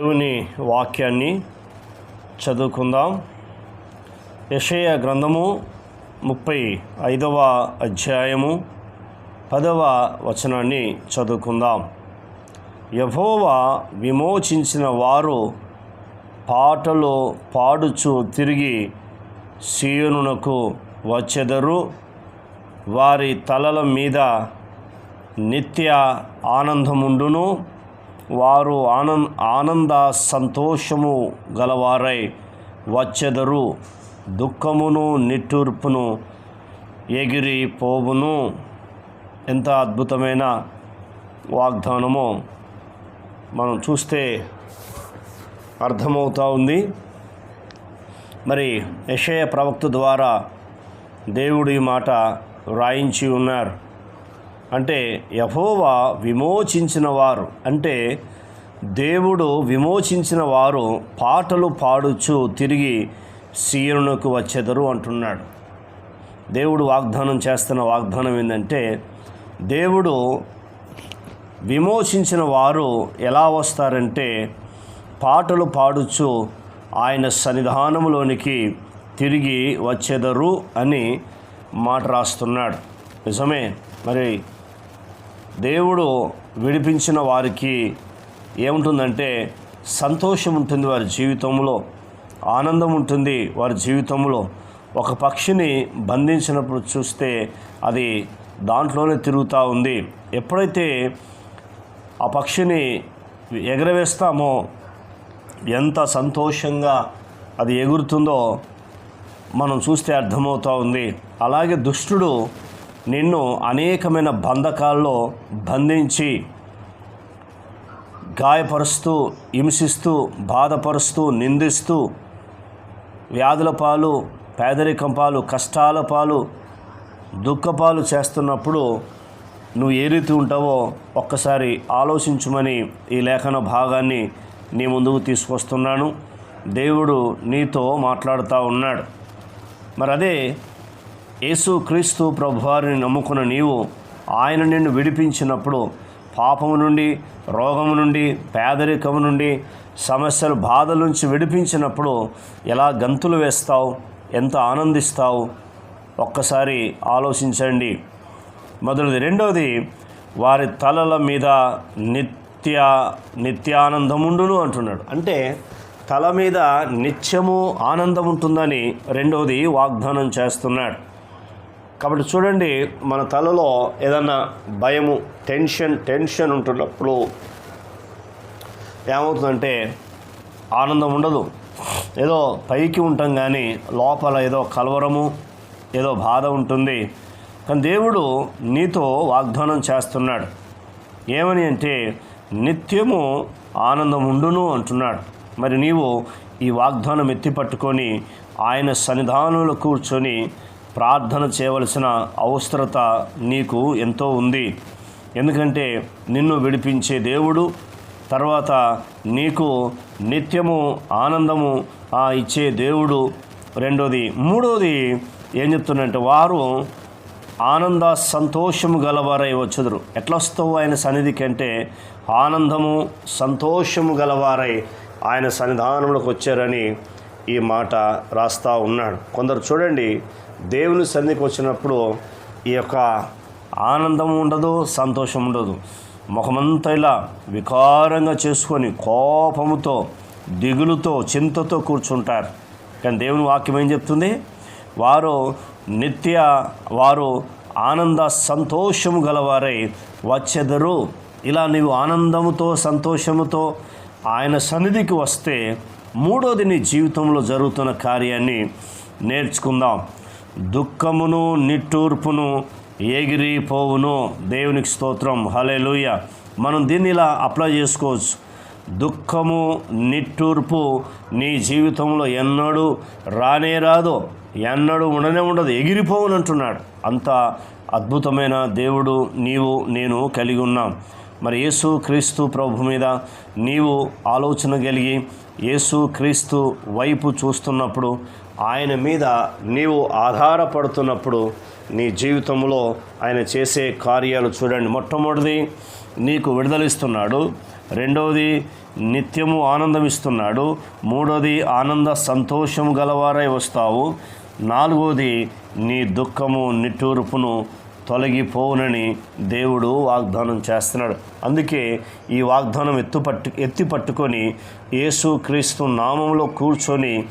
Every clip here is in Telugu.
దేవుని వాక్యాన్ని చదువుకుందాం. యషయ గ్రంథము ముప్పై ఐదవ అధ్యాయము పదవ వచనాన్ని చదువుకుందాం. యభోవా విమోచించిన వారు పాటలు పాడుచు తిరిగి సీయోనునకు వచ్చెదరు. వారి తలల మీద నిత్య ఆనందముండును. వారు ఆనంద ఆనంద సంతోషము గలవారై వచ్చెదరు. దుఃఖమును నిట్టూర్పును ఎగిరి పోవును. ఎంత అద్భుతమైన వాగ్దానమో మనం చూస్తే అర్థమవుతూ ఉంది. మరి యషయ ప్రవక్త ద్వారా దేవుడి మాట వ్రాయించి ఉన్నారు. అంటే యహోవా విమోచించిన వారు అంటే దేవుడు విమోచించిన వారు పాటలు పాడుచు తిరిగి సీయనుకు వచ్చెదరు అంటున్నాడు. దేవుడు వాగ్దానం చేస్తున్న వాగ్దానం ఏంటంటే దేవుడు విమోచించిన వారు ఎలా వస్తారంటే పాటలు పాడుచు ఆయన సన్నిధానంలోనికి తిరిగి వచ్చెదరు అని మాట రాస్తున్నాడు. నిజమే? మరి దేవుడు విడిపించిన వారికి ఏముంటుందంటే సంతోషం ఉంటుంది వారి జీవితంలో ఆనందం ఉంటుంది వారి జీవితంలో. ఒక పక్షిని బంధించినప్పుడు చూస్తే అది దాంట్లోనే తిరుగుతూ ఉంది. ఎప్పుడైతే ఆ పక్షిని ఎగరవేస్తామో ఎంత సంతోషంగా అది ఎగురుతుందో మనం చూస్తే అర్థమవుతూ ఉంది. అలాగే దుష్టుడు నిన్ను అనేకమైన బంధకాల్లో బంధించి గాయపరుస్తూ హింసిస్తూ బాధపరుస్తూ నిందిస్తూ వ్యాధుల పాలు పేదరికం పాలు కష్టాల పాలు దుఃఖపాలు చేస్తున్నప్పుడు నువ్వు ఏ రీతి ఉంటావో ఒక్కసారి ఆలోచించమని ఈ లేఖన భాగాన్ని నీ ముందుకు తీసుకొస్తున్నాను. దేవుడు నీతో మాట్లాడుతూ ఉన్నాడు. మరి అదే యేసుక్రీస్తు ప్రభువారిని నమ్ముకున్న నీవు ఆయన నిన్ను విడిపించినప్పుడు పాపము నుండి రోగము నుండి పేదరికము నుండి సమస్యలు బాధల నుంచి విడిపించినప్పుడు ఎలా గంతులు వేస్తావు ఎంత ఆనందిస్తావు? ఒక్కసారి ఆలోచించండి. మొదటిది. రెండవది వారి తలల మీద నిత్య నిత్యానందముండును అంటున్నాడు. అంటే తల మీద నిత్యము ఆనందం ఉంటుందని రెండవది వాగ్దానం చేస్తున్నాడు. కాబట్టి చూడండి మన తలలో ఏదన్నా భయము టెన్షన్ టెన్షన్ ఉంటున్నప్పుడు ఏమవుతుందంటే ఆనందం ఉండదు. ఏదో పైకి ఉంటాం కానీ లోపల ఏదో కలవరము ఏదో బాధ ఉంటుంది. కానీ దేవుడు నీతో వాగ్దానం చేస్తున్నాడు. ఏమని అంటే నిత్యము ఆనందం ఉండును అంటున్నాడు. మరి నీవు ఈ వాగ్దానం ఎత్తి పట్టుకొని ఆయన సన్నిధానంలో కూర్చొని ప్రార్థన చేయవలసిన అవసరత నీకు ఎంతో ఉంది. ఎందుకంటే నిన్ను విడిపించే దేవుడు తర్వాత నీకు నిత్యము ఆనందము ఆ ఇచ్చే దేవుడు రెండోది. మూడోది ఏం చెప్తున్నంటే వారు ఆనంద సంతోషము గలవారై వచ్చుదురు. ఎట్లా వస్తావు ఆయన సన్నిధికి అంటే ఆనందము సంతోషము గలవారై ఆయన సన్నిధానంలోకి వచ్చారని ఈ మాట రాస్తా ఉన్నాడు. కొందరు చూడండి దేవుని సన్నిధికి వచ్చినప్పుడు ఈ యొక్క ఆనందం ఉండదు సంతోషం ఉండదు. ముఖమంతా ఇలా వికారంగా చేసుకొని కోపముతో దిగులుతో చింతతో కూర్చుంటారు. కానీ దేవుని వాక్యం ఏం చెప్తుంది? వారు నిత్య వారు ఆనంద సంతోషము గలవారై వచ్చెదరు. ఇలా నీవు ఆనందముతో సంతోషముతో ఆయన సన్నిధికి వస్తే మూడోది నీ జీవితంలో జరుగుతున్న కార్యాన్ని నేర్చుకుందాం. దుఃఖమును నిట్టూర్పును ఎగిరిపోవును. దేవునికి స్తోత్రం. హలే మనం దీన్ని ఇలా అప్లై చేసుకోవచ్చు. దుఃఖము నిట్టూర్పు నీ జీవితంలో ఎన్నడూ రానే రాదో. ఎన్నడూ ఉండనే ఉండదు. ఎగిరిపోవును అంటున్నాడు. అంత అద్భుతమైన దేవుడు నీవు నేను కలిగి ఉన్నాం. మరి యేసు క్రీస్తు ప్రభు మీద నీవు ఆలోచన కలిగి యేసు క్రీస్తు వైపు చూస్తున్నప్పుడు ఆయన మీద నీవు ఆధారపడుతున్నప్పుడు నీ జీవితంలో ఆయన చేసే కార్యాలు చూడండి. మొట్టమొదటిది నీకు విడుదలిస్తున్నాడు. రెండవది నిత్యము ఆనందం ఇస్తున్నాడు మూడవది ఆనంద సంతోషం గలవారై వస్తావు. నాలుగవది నీ దుఃఖము నిట్టూర్పును తొలగిపోవునని దేవుడు వాగ్దానం చేస్తున్నాడు. అందుకే ఈ వాగ్దానం ఎత్తుపట్టు ఎత్తి పట్టుకొని యేసు క్రీస్తు నామంలో కూర్చొని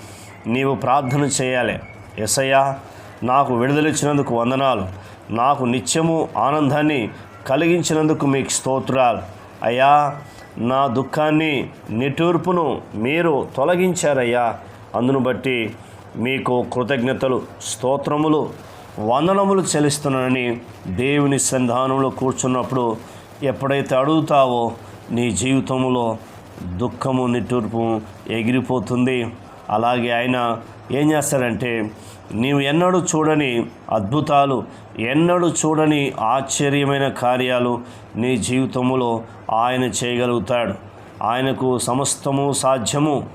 నీవు ప్రార్థన చేయాలి. ఎసయ్యా నాకు విడుదలిచ్చినందుకు వందనాలు. నాకు నిత్యము ఆనందాన్ని కలిగించినందుకు మీకు స్తోత్రాలు. అయ్యా నా దుఃఖాన్ని నిటూర్పును మీరు తొలగించారయ్యా. అందును బట్టి మీకు కృతజ్ఞతలు స్తోత్రములు వందనములు చెల్లిస్తున్నానని దేవుని సంధానంలో కూర్చున్నప్పుడు ఎప్పుడైతే అడుగుతావో నీ జీవితంలో దుఃఖము నిట్టూర్పు ఎగిరిపోతుంది. అలాగే ఆయన ఏం చేస్తారంటే నీవు ఎన్నడూ చూడని అద్భుతాలు ఎన్నడూ చూడని ఆశ్చర్యమైన కార్యాలు నీ జీవితంలో ఆయన చేయగలుగుతాడు. ఆయనకు సమస్తము సాధ్యము.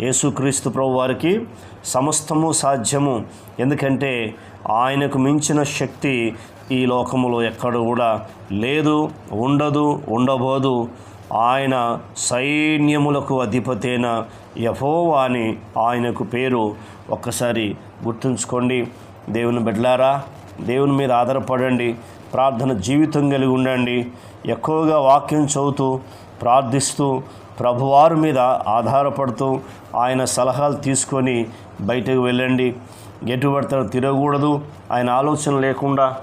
యేసుక్రీస్తు ప్రభు వారికి సమస్తము సాధ్యము. ఎందుకంటే ఆయనకు మించిన శక్తి ఈ లోకములో ఎక్కడ కూడా లేదు ఉండదు ఉండబోదు. ఆయన సైన్యములకు అధిపతైన యహోవా అని ఆయనకు పేరు ఒక్కసారి గుర్తుంచుకోండి. దేవుని బిడ్డలారా దేవుని మీద ఆధారపడండి ప్రార్థన జీవితం కలిగి ఉండండి. ఎక్కువగా వాక్యం చదువుతూ ప్రార్థిస్తూ ప్రభువారి మీద ఆధారపడుతూ ఆయన సలహాలు తీసుకొని బయటకు వెళ్ళండి. ఎటు తిరగకూడదు. ఆయన ఆలోచన లేకుండా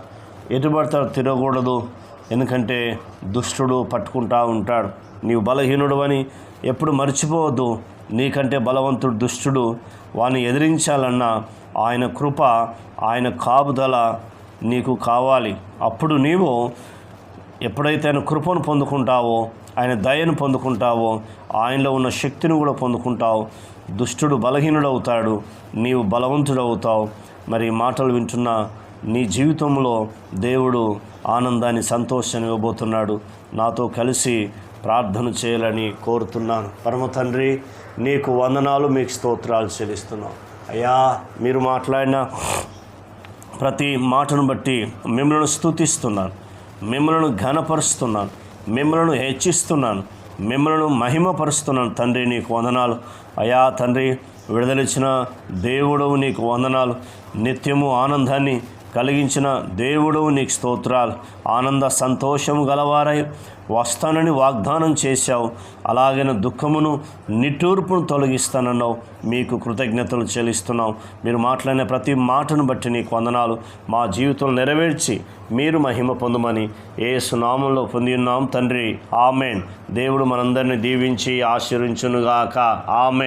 ఎటు తిరగకూడదు. ఎందుకంటే దుష్టుడు పట్టుకుంటా ఉంటాడు. నీవు బలహీనుడు అని ఎప్పుడు మర్చిపోవద్దు. నీకంటే బలవంతుడు దుష్టుడు వాని ఎదిరించాలన్నా ఆయన కృప ఆయన కాపుదల నీకు కావాలి. అప్పుడు నీవు ఎప్పుడైతే ఆయన కృపను పొందుకుంటావో ఆయన దయను పొందుకుంటావో ఆయనలో ఉన్న శక్తిని కూడా పొందుకుంటావు. దుష్టుడు బలహీనుడవుతాడు నీవు బలవంతుడవుతావు. మరి మాటలు వింటున్న నీ జీవితంలో దేవుడు ఆనందాన్ని సంతోషాన్ని ఇవ్వబోతున్నాడు. నాతో కలిసి ప్రార్థన చేయాలని కోరుతున్నాను. పరమ తండ్రి నీకు వందనాలు మీకు స్తోత్రాలు చెల్లిస్తున్నాం. అయ్యా మీరు మాట్లాడిన ప్రతి మాటను బట్టి మిమ్మల్ని స్తుతిస్తున్నాను. మిమ్మలను ఘనపరుస్తున్నాను. మిమ్మలను హెచ్చిస్తున్నాను. మిమ్మలను మహిమపరుస్తున్నాను. తండ్రి నీకు వందనాలు. అయా తండ్రి విడుదలిచ్చిన దేవుడవు నీకు వందనాలు. నిత్యము ఆనందాన్ని కలిగించిన దేవుడు నీకు స్తోత్రాలు. ఆనంద సంతోషము గలవారై వస్తానని వాగ్దానం చేశావు. అలాగైన దుఃఖమును నిట్టూర్పును తొలగిస్తానన్నావు. మీకు కృతజ్ఞతలు చెల్లిస్తున్నాం మీరు మాట్లాడిన ప్రతి మాటను బట్టి నీకు వందనాలు. మా జీవితంలో నెరవేర్చి మీరు మహిమ పొందమని ఏ సునామంలో పొంది ఉన్నాం తండ్రి. ఆమెన్. దేవుడు మనందరిని దీవించి ఆశీర్వించునుగాక. ఆమెన్.